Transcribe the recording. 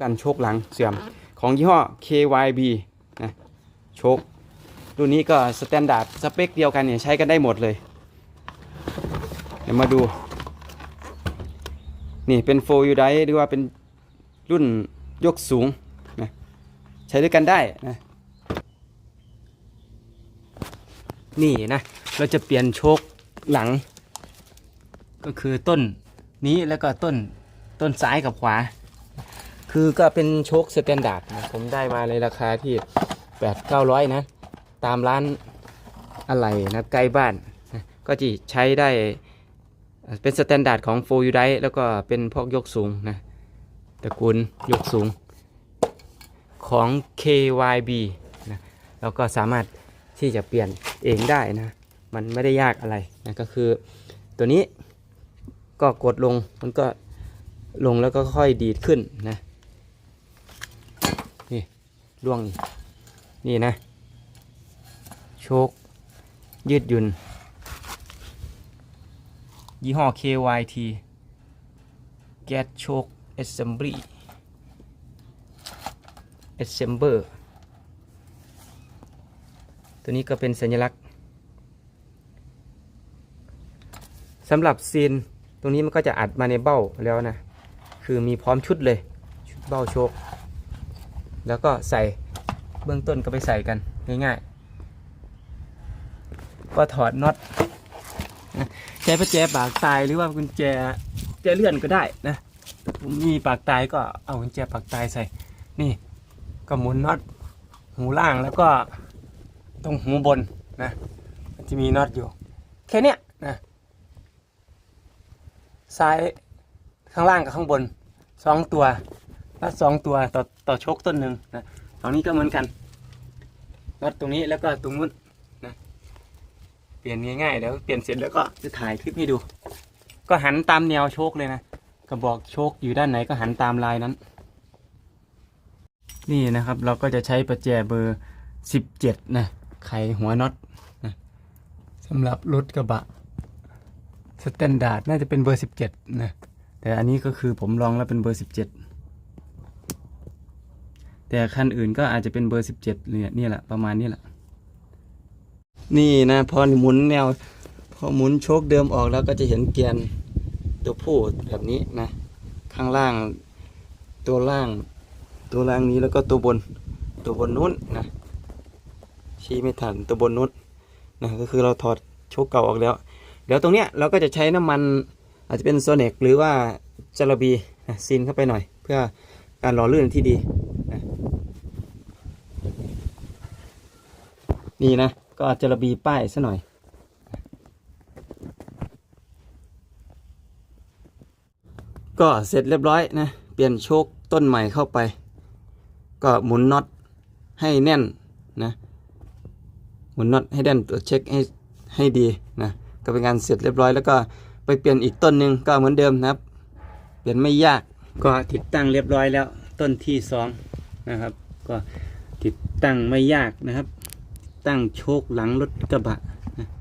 กันโชคหลังเสื่อมของยี่ห้อ KYB นะโชครุ่นนี้ก็สแตนดาร์ดสเปคเดียวกันเนี่ยใช้กันได้หมดเลย เดี๋ยวมาดู นี่เป็นโฟยูไดหรือว่าเป็นรุ่นยกสูงนะใช้ด้วยกันได้นะนี่นะเราจะเปลี่ยนโชคหลัง ก็คือต้นนี้แล้วก็ต้นต้นซ้ายกับขวา คือก็เป็นโชคสแตนดาร์ดผมได้มาในราคาที่แปดเก้าร้อยนะ ตามร้านอะไรนะใกล้บ้านนะก็จะใช้ได้เป็นสแตนดาร์ดของโฟยูไดแล้วก็เป็นพวกยกสูงนะตระกูลยกสูงของ KYB นะแล้วก็สามารถที่จะเปลี่ยนเองได้นะ มันไม่ได้ยากอะไรนะก็คือตัวนี้ก็กดลงมันก็ลงแล้วก็ค่อยดีดขึ้นนะ ล่วงอีกนี่นะ โชค ยืดหยุ่น ยี่ห้อ KYT Gas Choke Assembly Assembler ตัวนี้ก็เป็นสัญลักษณ์สำหรับซีน ตรงนี้มันก็จะอัดมาในเบ้าแล้วนะ คือมีพร้อมชุดเลย ชุดเบ้าโชค แล้วก็ใส่เบื้องต้นก็ไปใส่กันง่ายๆ ก็ถอดน็อตใช้ประแจปากตายหรือว่ากุญแจแจเลื่อนก็ได้นะมีปากตายก็เอากุญแจปากตายใส่ นี่ก็หมุนน็อตหูล่างแล้วก็ตรงหูบนนะมันจะมีน็อตอยู่ แค่เนี้ยนะซ้ายข้างล่างกับข้างบนสองตัว น็อตสองตัวต่อต่อชคต้นหนึ่งนะตรงนี้ก็เหมือนกันน็อตรงนี้แล้วก็ตรงนู้นเปลี่ยนง่ายๆเดี๋ยวเปลี่ยนเสร็จแล้วก็จะถ่ายคลิปให้ดู ก็หันตามแนวโชคเลยนะกระบอกโชคอยู่ด้านไหนก็หันตามลายนั้น นี่นะครับเราก็จะใช้ประแจเบอร์สิบเจ็ดนะไขหัวน็อตนะสำหรับรถกระบะสแตนดาร์ดน่าจะเป็นเบอร์สิบเจ็ดนะแต่อันนี้ก็คือผมลองแล้วเป็นเบอร์สิบเจ็ด แต่คันอื่นก็อาจจะเป็นเบอร์สิบเจ็ดเนี่ยนี่แหละประมาณนี้แหละ นี่นะพอหมุนแนว พอหมุนโชคเดิมออกแล้วก็จะเห็นเกียนตัวผู้แบบนี้นะ ข้างล่าง ตัวล่าง ตัวล่างนี้แล้วก็ตัวบน ตัวบนนู้นนะชี้ไม่ทันตัวบนนู้นนะก็คือเราถอดโชคเก่าออกแล้ว เดี๋ยวตรงเนี้ยเราก็จะใช้น้ำมันอาจจะเป็นโซเนกหรือว่าจาระบีนะซีนเข้าไปหน่อย เพื่อการหล่อลื่นที่ดีนะ นี่นะ ก็อาจจะระบีป้ายซะหน่อย ก็เสร็จเรียบร้อยนะ เปลี่ยนโชคต้นใหม่เข้าไป ก็หมุนน็อตให้แน่นนะ หมุนน็อตให้แน่นตรวจเช็คให้ให้ดีนะ ก็เป็นงานเสร็จเรียบร้อยแล้วก็ไปเปลี่ยนอีกต้นหนึ่งก็เหมือนเดิมนะครับ เปลี่ยนไม่ยากก็ติดตั้งเรียบร้อยแล้ว ต้นที่สองนะครับ ก็ติดตั้งไม่ยากนะครับ ตั้งโชคหลังรถกระบะ